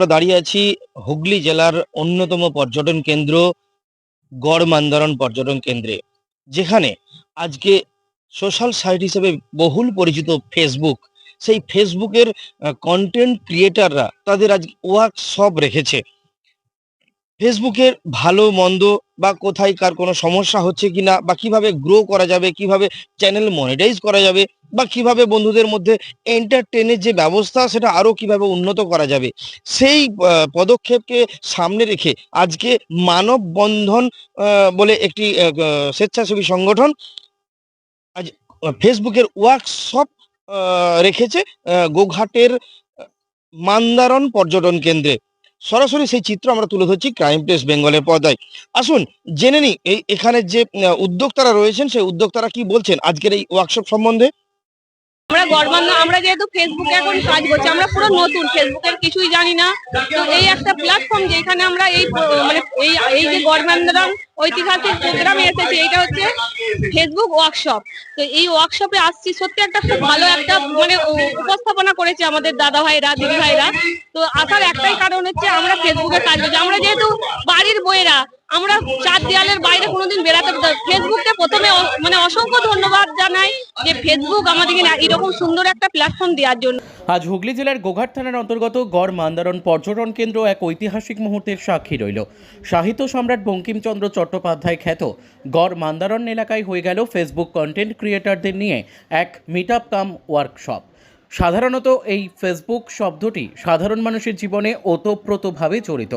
আমরা দাঁড়িয়ে আছি হুগলি জেলার অন্যতম পর্যটন কেন্দ্র গড় মান্দারণ পর্যটন কেন্দ্রে, যেখানে আজকে সোশ্যাল সাইট হিসেবে বহুল পরিচিত ফেসবুক সেই ফেসবুকের কন্টেন্ট ক্রিয়েটাররা তাদের আজ ওয়ার্কশপ রেখেছে। ফেসবুকের ভালো, মন্দ বা কোথায় কার কোনো সমস্যা হচ্ছে কিনা বা কীভাবে গ্রো করা যাবে, কীভাবে চ্যানেল মনিটাইজ করা যাবে বা কীভাবে বন্ধুদের মধ্যে এন্টারটেনের যে ব্যবস্থা, সেটা আরও কীভাবে উন্নত করা যাবে, সেই পদক্ষেপকে সামনে রেখে আজকে মানব বন্ধন বলে একটি স্বেচ্ছাসেবী সংগঠন আজ ফেসবুকের ওয়ার্কশপ রেখেছে গোঘাটের মান্দারণ পর্যটন কেন্দ্রে। সরাসরি সেই চিত্র আমরা তুলে ধরছি ক্রাইম প্রেস বেঙ্গলের পর্দায়। আসুন, জেনে নি এই এখানে যে উদ্যোক্তারা রয়েছেন, সেই উদ্যোক্তারা কি বলছেন আজকের এই ওয়ার্কশপ সম্বন্ধে? আমরা গড়বান্ধ, আমরা যেহেতু ফেসবুকে এখন কাজ করছি, আমরা পুরো নতুন ফেসবুকের কিছুই জানি না। তো এই একটা প্ল্যাটফর্ম যেখানে আমরা এই মানে এই এই যে গড়বান্ধন ঐতিহাসিক প্রোগ্রামে এসেছি, এইটা হচ্ছে ফেসবুক ওয়ার্কশপ তো এই ওয়ার্কশপে আসছি, সত্যি একটা খুব ভালো একটা মানে উপস্থাপনা করেছে আমাদের দাদা ভাইরা দিদি ভাইরা তো আসার একটাই কারণ হচ্ছে আমরা ফেসবুকে কাজ করছি। আমরা যেহেতু বাড়ির বইয়েরা আমরা চার দেয়ালের বাইরে কোনোদিন বেড়াতে ফেসবুককে প্রথমে মানে অসংখ্য ধন্যবাদ জানাই। যে ফেসবুক আমাদেরকে এরকম সুন্দর একটা প্ল্যাটফর্ম দেওয়ার জন্য। আজ হুগলি জেলার গোঘাট থানার অন্তর্গত গড় মান্দারণ পর্যটন কেন্দ্র এক ঐতিহাসিক মুহূর্তের সাক্ষী রইল। সাহিত্য সম্রাট বঙ্কিমচন্দ্র চট্টোপাধ্যায় খ্যাত গড় মান্দারণ এলাকায় হয়ে গেল ফেসবুক কন্টেন্ট ক্রিয়েটরদের নিয়ে এক মিট আপ কাম ওয়ার্কশপ সাধারণত এই ফেসবুক শব্দটি সাধারণ মানুষের জীবনে ওতপ্রোতভাবে জড়িত।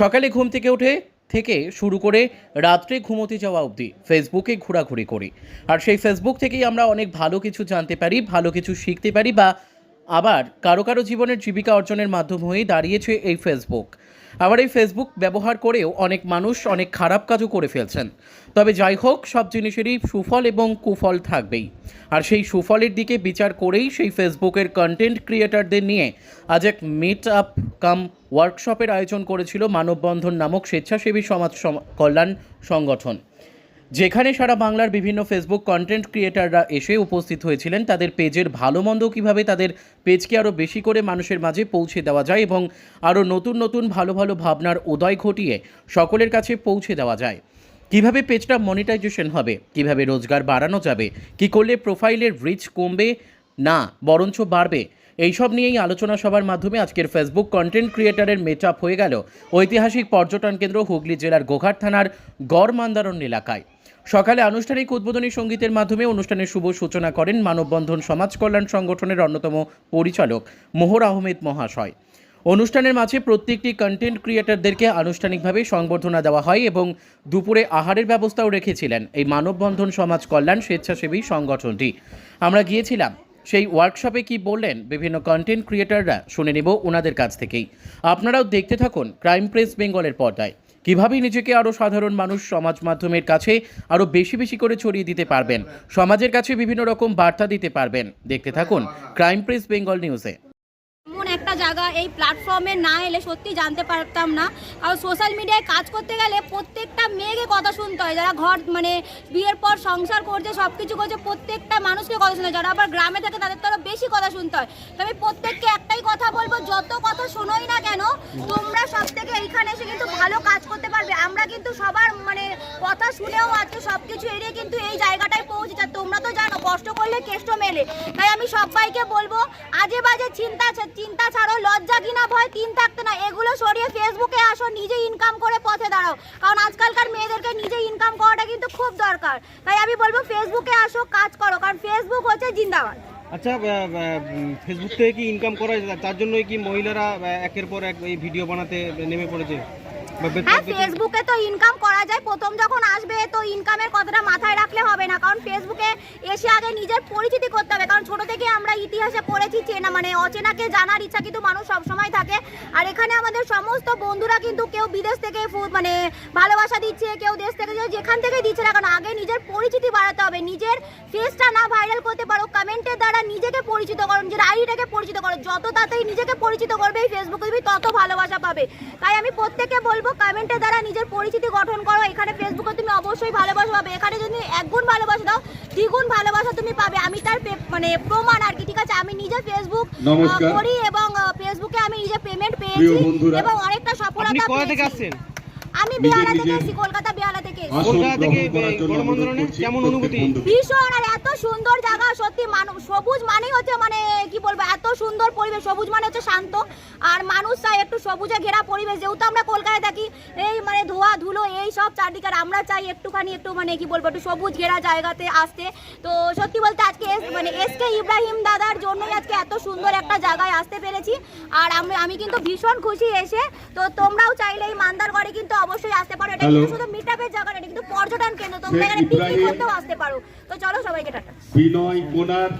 সকালে ঘুম থেকে উঠে থেকে শুরু করে রাত্রে ঘুমোতে যাওয়া অবধি ফেসবুকে ঘোরাঘুরি করি। আর সেই ফেসবুক থেকেই আমরা অনেক ভালো কিছু জানতে পারি, ভালো কিছু শিখতে পারি বা আবার কারও কারও জীবনের জীবিকা অর্জনের মাধ্যম হয়ে দাঁড়িয়েছে এই ফেসবুক আবার এই ফেসবুক ব্যবহার করেও অনেক মানুষ অনেক খারাপ কাজও করে ফেলছেন। তবে যাই হোক, সব জিনিসেরই সুফল এবং কুফল থাকবেই। আর সেই সুফলের দিকে বিচার করেই সেই ফেসবুকের কন্টেন্ট ক্রিয়েটারদের নিয়ে আজ এক মিট আপ কাম ওয়ার্কশপের আয়োজন করেছিল মানববন্ধন নামক স্বেচ্ছাসেবী সমাজ সম- কল্যাণ সংগঠন। যেখানে সারা বাংলার বিভিন্ন ফেসবুক কন্টেন্ট ক্রিয়েটাররা এসে উপস্থিত হয়েছিলেন, তাদের পেজের ভালো মন্দ কীভাবে তাদের পেজকে আরও বেশি করে মানুষের মাঝে পৌঁছে দেওয়া যায় এবং আরও নতুন নতুন ভালো ভালো ভাবনার উদয় ঘটিয়ে সকলের কাছে পৌঁছে দেওয়া যায়। কীভাবে পেজটা মনিটাইজেশন হবে, কীভাবে রোজগার বাড়ানো যাবে, কি করলে প্রোফাইলের রিচ কমবে, না, বরঞ্চ বাড়বে, এইসব নিয়েই আলোচনা সভার মাধ্যমে আজকের ফেসবুক কন্টেন্ট ক্রিয়েটারের মেট আপ হয়ে গেল ঐতিহাসিক পর্যটন কেন্দ্র হুগলি জেলার গোঘাট থানার গড় মান্দারণ এলাকায়। সকালে আনুষ্ঠানিক উদ্বোধনী সঙ্গীতের মাধ্যমে অনুষ্ঠানের শুভ সূচনা করেন মানববন্ধন সমাজ কল্যাণ সংগঠনের অন্যতম পরিচালক মোহর আহমেদ মহাশয়। অনুষ্ঠানের মাঝে প্রত্যেকটি কন্টেন্ট ক্রিয়েটরদেরকে আনুষ্ঠানিকভাবে সংবর্ধনা দেওয়া হয় এবং দুপুরে আহারের ব্যবস্থাও রেখেছিলেন এই মানববন্ধন সমাজ কল্যাণ স্বেচ্ছাসেবী সংগঠনটি। আমরা গিয়েছিলাম, সেই ওয়ার্কশপে কি বললেন বিভিন্ন কন্টেন্ট ক্রিয়েটররা শুনে নেব ওনাদের কাছ থেকেই। আপনারাও দেখতে থাকুন ক্রাইম প্রেস বেঙ্গলের পর্দায়। কীভাবে নিজেকে আরও সাধারণ মানুষ সমাজ মাধ্যমের কাছে আরও বেশি বেশি করে ছড়িয়ে দিতে পারবেন? সমাজের কাছে বিভিন্ন রকম বার্তা দিতে পারবেন। দেখতে থাকুন ক্রাইম প্রেস বেঙ্গল নিউজে জায়গা, এই প্ল্যাটফর্মে না এলে সত্যি জানতে পারতাম না। আর সোশ্যাল মিডিয়ায় কাজ করতে গেলে প্রত্যেকটা মেয়েকে কথা শুনতে হয়। যারা ঘর মানে বিয়ের পর সংসার করছে সব কিছু করছে, প্রত্যেকটা মানুষকে কথা শুনতে হয়। যারা আবার গ্রামে থাকে, তাদের তো বেশি কথা শুনতে হয়। তো আমি প্রত্যেককে একটাই কথা বলব, যত কথা শোনোই না কেন, তোমরা সব থেকে এইখানে এসে কিন্তু ভালো কাজ করতে পারবে। আমরা কিন্তু সবার কথা শুনেও আজকে সব কিছু এড়িয়ে কিন্তু এই জায়গাটায় পৌঁছে আর তোমরা তো জানো, কষ্ট করলে কেষ্ট মেলে। তাই আমি সবাইকে বলব, আজে বাজে চিন্তা চিন্তা ছাড়ো, লজ্জা কিনা, ভয় তিন থাকতে না। এগুলো সরিয়ে ফেসবুকে আসো, নিজে ইনকাম করে পথে দাঁড়াও। কারণ আজকালকার মেয়েদেরকে নিজে ইনকাম করাটা কিন্তু খুব দরকার। তাই আমি বলব, ফেসবুকে আসো, কাজ করো। কারণ ফেসবুক হচ্ছে জিন্দাবাদ। আচ্ছা ফেসবুক থেকে কি ইনকাম করা তার জন্যই কি মহিলারা একের পর এক এই ভিডিও বানাতে নেমে পড়েছে? হ্যাঁ ফেসবুকে তো ইনকাম করা যায়। প্রথম যখন আসবে তো ইনকামের কথাটা মাথায় রাখলে হবে না। কারণ ফেসবুকে এসে আগে নিজের পরিচিতি করতে হবে। কারণ ছোট থেকে আমরা ইতিহাসে পড়েছি চেনা মানে অচেনাকে জানার ইচ্ছা কিন্তু মানুষ সবসময় থাকে। আর এখানে আমাদের সমস্ত বন্ধুরা কিন্তু কেউ বিদেশ থেকে মানে ভালোবাসা দিচ্ছে কেউ দেশ থেকে যেখান থেকে দিচ্ছে না কারণ আগে নিজের পরিচিতি বাড়াতে হবে। নিজের ফেসটা না ভাইরাল করতে পারো কমেন্টের দ্বারা নিজেকে পরিচিত করো নিজের আইডিটাকে পরিচিত করো। যত তাড়াতাড়ি নিজেকে পরিচিত করবে এই ফেসবুকে তুমি তত ভালোবাসা পাবে। তাই আমি প্রত্যেককে বলব কমেন্টের দ্বারা নিজের পরিচিতি গঠন করো। এখানে ফেসবুকে তুমি অবশ্যই ভালোবাসা পাবে। এখানে যদি একগুণ ভালোবাসা দাও দ্বিগুণ ভালোবাসা তুমি পাবে। আমি তার পে- মানে প্রমাণ আর কি ঠিক আছে? আমি নিজে ফেসবুক করি এবং ফেসবুকে আমি নিজে পেমেন্ট পেয়েছি এবং অনেকটা সফলতা পেয়েছি। আমি বিহারা থেকে এসেছি কলকাতা। আসন কলকাতা থেকে গ্রহণ করার এই জন্য অনুরোধ গণমান্দরণে করছি। কেমন অনুভূতি? ভীষণ আর এত সুন্দর জায়গা সত্যি মানুষ সবুজ মানেই হচ্ছে মানে কি বলব এত সুন্দর পরিবেশ। সবুজ মানে হচ্ছে শান্ত আর মানুষ চাই একটু সবুজে ঘেরা পরিবেশ। যেহেতু আমরা কলকাতায় থাকি এই মানে ধোয়া ধুলো এই সব চারদিকে আমরা চাই একটুখানি একটু মানে কি বলব একটু সবুজ ঘেরা জায়গাতে আসতে। তো সত্যি বলতে আজকে এস মানে এস কে ইব্রাহিম দাদার জন্যই আজকে এত সুন্দর একটা জায়গায় আসতে পেরেছি। আর আমি আমি কিন্তু ভীষণ খুশি এসে। তো তোমরাও চাইলে এই মান্দারগড়ে কিন্তু অবশ্যই আসতে পারো। এটা শুধু মিটআপের জায়গা না, এটা কিন্তু পর্যটন কেন্দ্র তোমরা এখানে পিকনিক করতেও আসতে পারো। তো চলো সবাইকে টাটা। বিনয় কোনার।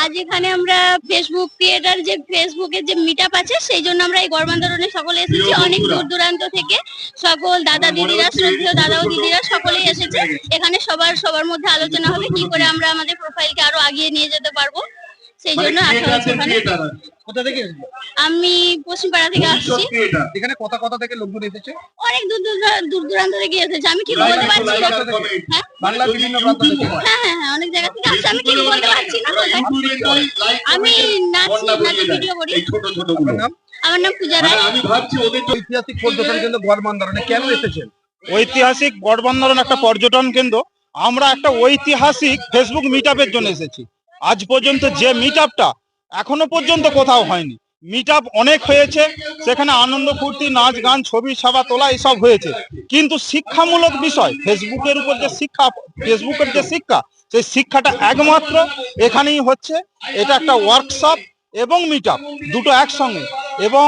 আজ এখানে আমরা ফেসবুক ক্রিয়েটার যে ফেসবুকের যে মিটআপ আছে সেই জন্য আমরা এই গড়বান্দরণে সকলে এসেছি। অনেক দূর দূরান্ত থেকে সকল দাদা দিদিরা শ্রদ্ধেয় দাদা ও দিদিরা সকলেই এসেছে। এখানে সবার সবার মধ্যে আলোচনা হবে কি করে আমরা আমাদের প্রোফাইলকে আরও আগিয়ে নিয়ে যেতে পারব। সেই মানে জন্য আসা হয়েছে এখানে কোথা থেকে? এসেছ? আমি পশ্চিমপাড়া থেকে আসছি। এখানে কথা কথা থেকে লোকজন এসেছে? অনেক দূর দূর দূর দূরান্ত থেকে এসেছে। আমি ঠিক বলতে পারছি না। হ্যাঁ? বাংলার বিভিন্ন প্রান্ত থেকে হ্যাঁ হ্যাঁ। হ্যাঁ অনেক জায়গা থেকে আসছে। আমি ঠিক বলতে পারছি না। আমি নাচ নাচের ভিডিও করি। এই ছোট ছোটগুলো। আমার নাম পূজা মানে রায় আমি ভাবছি ওদের ঐতিহাসিক পর্যটন কেন্দ্র গড়মান্দারণে কেন এসেছেন? ঐতিহাসিক গড়বন্দরন একটা পর্যটন কেন্দ্র। আমরা একটা ঐতিহাসিক ফেসবুক মিটআপের জন্য এসেছি। আজ পর্যন্ত যে মিটআপটা এখনও পর্যন্ত কোথাও হয়নি। মিটআপ অনেক হয়েছে, সেখানে আনন্দ ফুর্তি, নাচ গান, ছবি, ছাপা তোলা, এসব হয়েছে। কিন্তু শিক্ষামূলক বিষয়, ফেসবুকের উপর যে শিক্ষা, ফেসবুকের যে শিক্ষা, সেই শিক্ষাটা একমাত্র এখানেই হচ্ছে। এটা একটা ওয়ার্কশপ এবং মিটআপ দুটো একসঙ্গে। এবং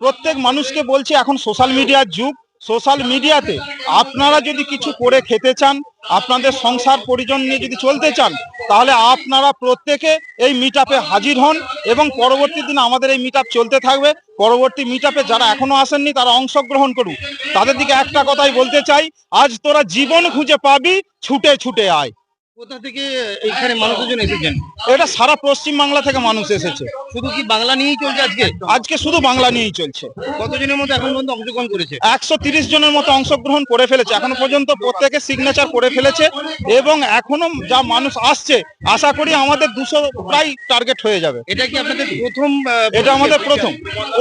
প্রত্যেক মানুষকে বলছি, এখন সোশ্যাল মিডিয়ার যুগ সোশ্যাল মিডিয়াতে আপনারা যদি কিছু করে খেতে চান, আপনাদের সংসার পরিজন নিয়ে যদি চলতে চান, তাহলে আপনারা প্রত্যেকে এই মিট হাজির হন এবং পরবর্তী দিনে আমাদের এই মিট চলতে থাকবে। পরবর্তী মিট যারা এখনও আসেননি, তারা অংশগ্রহণ করুক। তাদের দিকে একটা কথাই বলতে চাই, আজ তোরা জীবন খুঁজে পাবি, ছুটে ছুটে আয়। কোথা থেকে এখানে মানুষজন এসেছেন? এটা সারা পশ্চিম বাংলা থেকে মানুষ এসেছে। শুধু কি বাংলা নিয়েই চলছে আজকে? আজকে শুধু বাংলা নিয়েই চলছে। কতজনের মতো এখন পর্যন্ত অংশগ্রহণ করেছে? একশো তিরিশ জনের মতো অংশগ্রহণ করে ফেলেছে। এখনও পর্যন্ত প্রত্যেকে সিগনেচার করে ফেলেছে এবং এখনও যা মানুষ আসছে আশা করি আমাদের দুশো প্রায় টার্গেট হয়ে যাবে। এটা কি আপনাদের প্রথম এটা আমাদের প্রথম।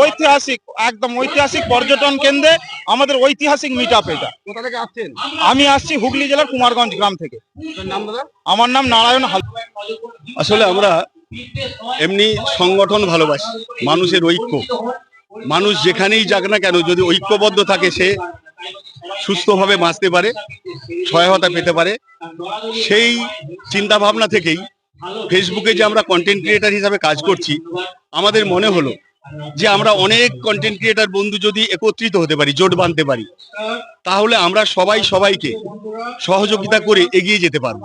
ঐতিহাসিক একদম ঐতিহাসিক পর্যটন কেন্দ্রে আমাদের ঐতিহাসিক মিট এটা। কোথা থেকে আসছেন? আমি আসছি হুগলি জেলার কুমারগঞ্জ গ্রাম থেকে। নাম দাদা? আমার নাম নারায়ণ হাল আসলে আমরা এমনি সংগঠন ভালোবাসি, মানুষের ঐক্য। মানুষ যেখানেই যাক না কেন, যদি ঐক্যবদ্ধ থাকে, সে সুস্থভাবে বাঁচতে পারে, সহায়তা পেতে পারে। সেই চিন্তা ভাবনা থেকেই ফেসবুকে যে আমরা কন্টেন্ট ক্রিয়েটার হিসাবে কাজ করছি, আমাদের মনে হলো যে আমরা অনেক কন্টেন্ট ক্রিয়েটার বন্ধু যদি একত্রিত হতে পারি, জোট বাঁধতে পারি, তাহলে আমরা সবাই সবাইকে সহযোগিতা করে এগিয়ে যেতে পারব।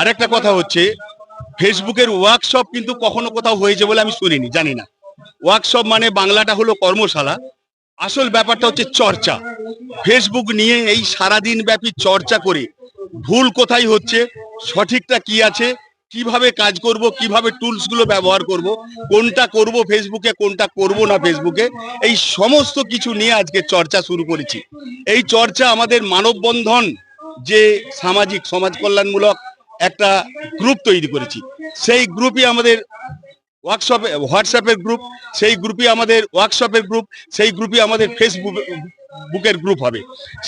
আরেকটা কথা হচ্ছে ফেসবুকের ওয়ার্কশপ কিন্তু কখনো কোথাও হয়েছে বলে আমি শুনিনি, জানি না। ওয়ার্কশপ মানে বাংলাটা হলো কর্মশালা। আসল ব্যাপারটা হচ্ছে চর্চা। ফেসবুক নিয়ে এই সারাদিন ব্যাপী চর্চা করে ভুল কোথায় হচ্ছে, সঠিকটা কি আছে কীভাবে কাজ করব, কীভাবে টুলসগুলো ব্যবহার করব, কোনটা করব ফেসবুকে কোনটা করব না ফেসবুকে এই সমস্ত কিছু নিয়ে আজকে চর্চা শুরু করেছি। এই চর্চা আমাদের মানববন্ধন যে সামাজিক সমাজ কল্যাণমূলক একটা গ্রুপ তৈরি করেছি। সেই গ্রুপই আমাদের ওয়ার্কশপে হোয়াটসঅ্যাপের গ্রুপ সেই গ্রুপই আমাদের ওয়ার্কশপের গ্রুপ সেই গ্রুপই আমাদের ফেসবুক বুকের গ্রুপ হবে।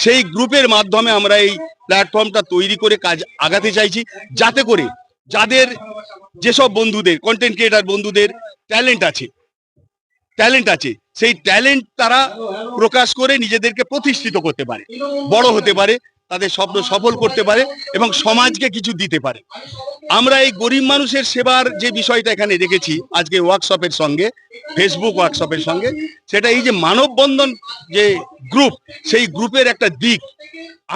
সেই গ্রুপের মাধ্যমে আমরা এই প্ল্যাটফর্মটা তৈরি করে কাজ আগাতে চাইছি, যাতে করে যাদের যেসব বন্ধুদের কন্টেন্ট ক্রিয়েটার বন্ধুদের ট্যালেন্ট আছে ট্যালেন্ট আছে, সেই ট্যালেন্ট তারা প্রকাশ করে নিজেদেরকে প্রতিষ্ঠিত করতে পারে, বড় হতে পারে তাদের স্বপ্ন সফল করতে পারে এবং সমাজকে কিছু দিতে পারে। আমরা এই গরিব মানুষের সেবার যে বিষয়টা এখানে রেখেছি, আজকে ওয়ার্কশপের সঙ্গে ফেসবুক ওয়ার্কশপের সঙ্গে, সেটা এই যে মানববন্ধন যে গ্রুপ সেই গ্রুপের একটা দিক।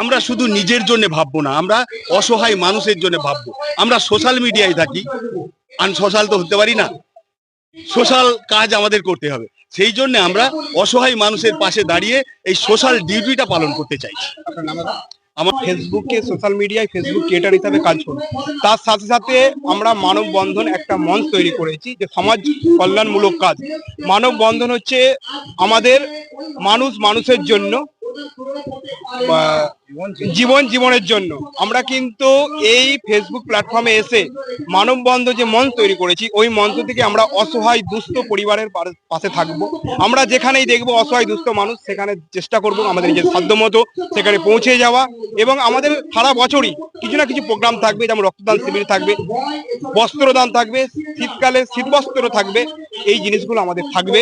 আমরা শুধু নিজের জন্য ভাববো না, আমরা অসহায় মানুষের জন্য ভাববো। আমরা সোশ্যাল মিডিয়ায় থাকি। আনসোশ্যাল তো হতে পারি না। সোশ্যাল কাজ আমাদের করতে হবে। সেই জন্য আমরা অসহায় মানুষের পাশে দাঁড়িয়ে এই সোশ্যাল ডিউটিটা পালন করতে চাইছি। আমার ফেসবুকে সোশ্যাল মিডিয়ায় ফেসবুক ক্রিয়েটার হিসাবে কাজ করি তার সাথে সাথে আমরা মানববন্ধন একটা মঞ্চ তৈরি করেছি, যে সমাজ কল্যাণমূলক কাজ। মানববন্ধন হচ্ছে আমাদের মানুষ মানুষের জন্য জীবন জীবনের জন্য। আমরা কিন্তু এই ফেসবুক প্ল্যাটফর্মে এসে মানববন্ধ যে মন তৈরি করেছি, ওই মঞ্চ থেকে আমরা অসহায়, দুস্থ পরিবারের পাশে থাকব। আমরা যেখানেই দেখব অসহায়, দুস্থ মানুষ, সেখানে চেষ্টা করব আমাদের নিজের সাধ্যমতো সেখানে পৌঁছে যাওয়া এবং আমাদের সারা বছরই কিছু না কিছু প্রোগ্রাম থাকবে, যেমন রক্তদান শিবির থাকবে, বস্ত্রদান থাকবে, শীতকালে শীতবস্ত্র থাকবে, এই জিনিসগুলো আমাদের থাকবে।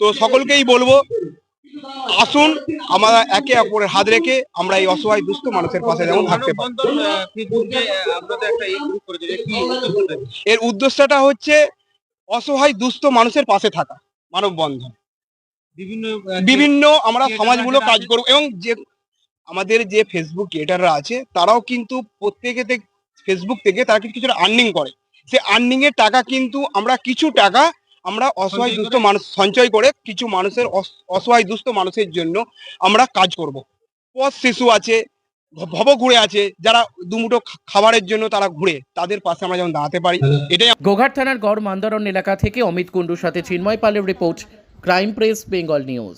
তো সকলকেই বলব আসুন আমরা একে অপরের হাত রেখে আমরা এই অসহায় দুস্থ মানুষের পাশে যেমন থাকতে পারি? এর উদ্দেশ্যটা হচ্ছে অসহায় দুস্থ মানুষের পাশে থাকা মানববন্ধন বিভিন্ন বিভিন্ন আমরা সমাজমূলক কাজ করব এবং যে আমাদের যে ফেসবুক ক্রিয়েটাররা আছে তারাও কিন্তু প্রত্যেকে ফেসবুক থেকে তারা কিছু কিছুটা আর্নিং করে। সে আর্নিং এর টাকা কিন্তু আমরা কিছু টাকা আমরা অসহায় দুস্থ মানুষ সঞ্চয় করে কিছু মানুষের অস- অসহায় দুস্থ মানুষের জন্য আমরা কাজ করব। পথ শিশু আছে ভব ঘুরে আছে যারা দুমুঠো খাবারের জন্য তারা ঘুরে তাদের পাশে আমরা যেমন দাঁড়াতে পারি। এটাই গোঘাট থানার গড় মান্দারণ এলাকা থেকে অমিত কুণ্ডুর সাথে চিন্ময় পালের report crime press Bengal news.